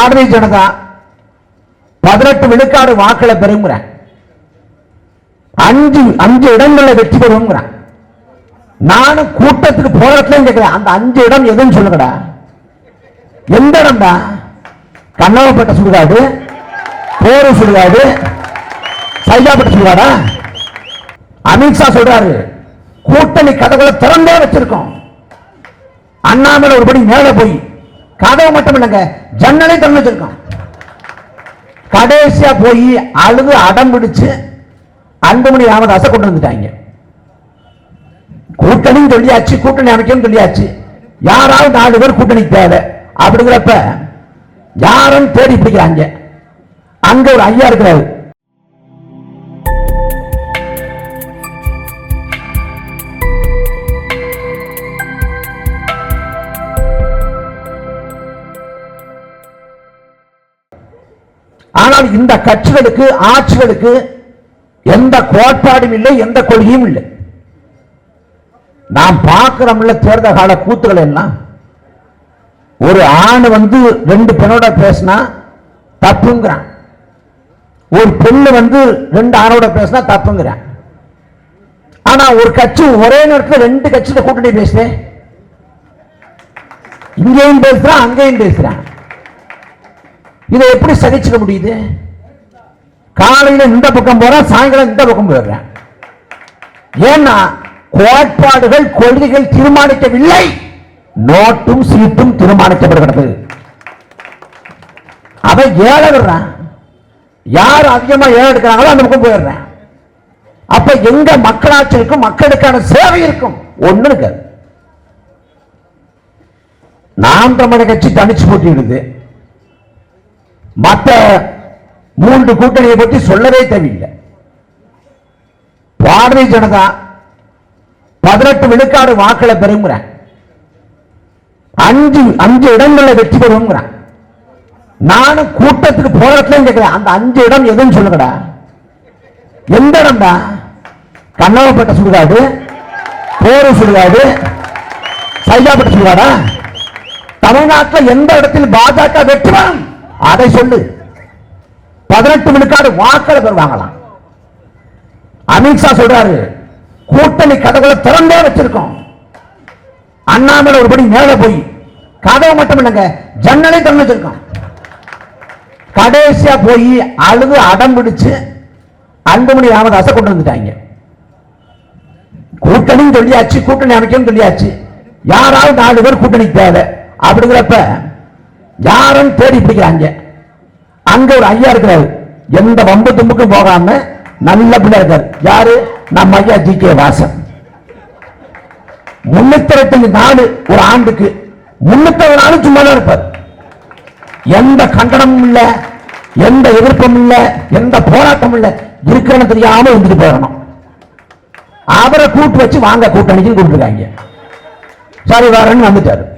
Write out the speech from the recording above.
பாரதிய ஜனதா பதினெட்டு விழுக்காடு வாக்களை பெறுங்கிறேன் அஞ்சு அஞ்சு இடங்கள்ல வெற்றி பெறுவோங்கிறேன் நானும் கூட்டத்துக்கு போறதுலயும் கேட்கிறேன் அந்த அஞ்சு இடம் எதுன்னு சொல்லுங்கடா. எந்த இடம்டா? கண்ணவப்பட்ட சுடுகாடு போரு சுடுகாடு சைதாப்பட்ட சுடுகாடா? அமித்ஷா சொல்றாரு கூட்டணி கதவுகளை திறந்தே வச்சிருக்கோம். அண்ணாமலை ஒருபடி மேல போய். கதவு மட்டும் இல்லைங்க ஜன்னலை திறந்து வச்சிருக்கோம் கடைசியா போய் அழுது அடம் பிடிச்சு அன்புமணி ராமதாச கொண்டு வந்துட்டாங்க. கூட்டணியும் சொல்லியாச்சு கூட்டணி அமைக்கணும் சொல்லியாச்சு. யாராவது நாலு பேர் கூட்டணி தேவை. அப்படிங்கிறப்ப யாரும் தேடி பிடிக்கிறாங்க. அங்க ஒரு ஐயா இருக்கிறாரு. ஆனால் இந்த கட்சிகளுக்கு ஆட்சிகளுக்கு எந்த கோட்பாடும் இல்லை எந்த கொள்கையும் இல்லை. நாம் பார்க்கிறோம்ல தேர்தல் கால கூத்துக்கள் எல்லாம். ஒரு ஆண் வந்து ரெண்டு பெண்ணோட பேசினா தப்புங்கிறான். ஒரு பெண்ணு வந்து ரெண்டு ஆணோட பேசினா தப்புங்கிறான். ஆனா ஒரு கட்சி ஒரே நேரத்தில் ரெண்டு கட்சியில கூட்டணி பேசுறேன் இங்கேயும் பேசுறான் அங்கேயும் பேசுறான். இதை எப்படி சகிச்சுக்க முடியுது? காலையில இந்த பக்கம் போறேன் சாயங்காலம் இந்த பக்கம் போயிடுறேன் ஏன்னா கோட்பாடுகள் கொள்கைகள் தீர்மானிக்கவில்லை. நோட்டும் சீட்டும் தீர்மானிக்கப்படுகிறது. அதை ஏழை விடுறான் யார் அதிகமா ஏழை எடுக்கிறாங்களோ அந்த பக்கம் போயிடுறேன் அப்ப எங்க மக்களாட்சி இருக்கும்? மக்களுக்கான சேவை இருக்கும். ஒண்ணு இருக்காது. நாம் தமிழர் கட்சி தனிச்சு போட்டியிடுது. மற்ற மூன்று கூட்டணியை பற்றி சொல்லவே தேவையில்லை. பாரதிய ஜனதா பதினெட்டு விழுக்காடு வாக்களை பெறுங்கிறேன் அஞ்சு அஞ்சு இடங்களில் வெற்றி பெறுவோங்கிறேன் நானும் கூட்டத்துக்கு போறதுலயும் கேட்கிறேன் அந்த அஞ்சு இடம் எதுன்னு சொல்லுங்கடா. எந்த இடம்டா? கண்ணவப்பட்ட சுடுகாடு போரு சுடுகாடு சைதாப்பட்ட சுடுகாடா? தமிழ்நாட்டில் எந்த இடத்தில் பாஜக வெற்றி பெறும்? அதை சொல்லு. பதினெட்டு விழுக்காடு வாக்களை பெறுவாங்களாம் அமித்ஷா சொல்றாரு கூட்டணி கதவுகளை திறந்தே வச்சிருக்கோம். அண்ணாமலை ஒருபடி மேல போய் கதவு மட்டும் இல்லைங்க ஜன்னலை திறந்து வச்சிருக்கோம். கடைசியா போய் அழுது அடம் பிடிச்சு அன்புமணி ராமதாச கொண்டு வந்துட்டாங்க. கூட்டணியும் சொல்லியாச்சு கூட்டணி அமைக்கணும் சொல்லியாச்சு. யாராவது நாலு பேர் கூட்டணி தேவை. அப்படிங்கிறப்ப யாரும் தேடி பிடிக்கிறாங்க அங்க. ஒரு ஐயா இருக்கிறாரு. எந்த வம்பு தும்புக்கும் போகாம நல்ல பிள்ளை இருக்காரு. யாரு? நம்ம ஐயா ஜி கே வாசன். முன்னூத்தி இருபத்தஞ்சு நாலு ஒரு ஆண்டுக்கு முன்னூத்தி நாலு சும்மா தான் இருப்பார். எந்த கண்டனமும் இல்ல எந்த எதிர்ப்பும் இல்ல எந்த போராட்டமும் இல்ல. இருக்கிறன்னு தெரியாம இருந்துட்டு போயிடணும். அவரை கூட்டு வச்சு வாங்க கூட்டணிக்கு கூப்பிட்டுருக்காங்க. சரி வரன்னு வந்துட்டாரு?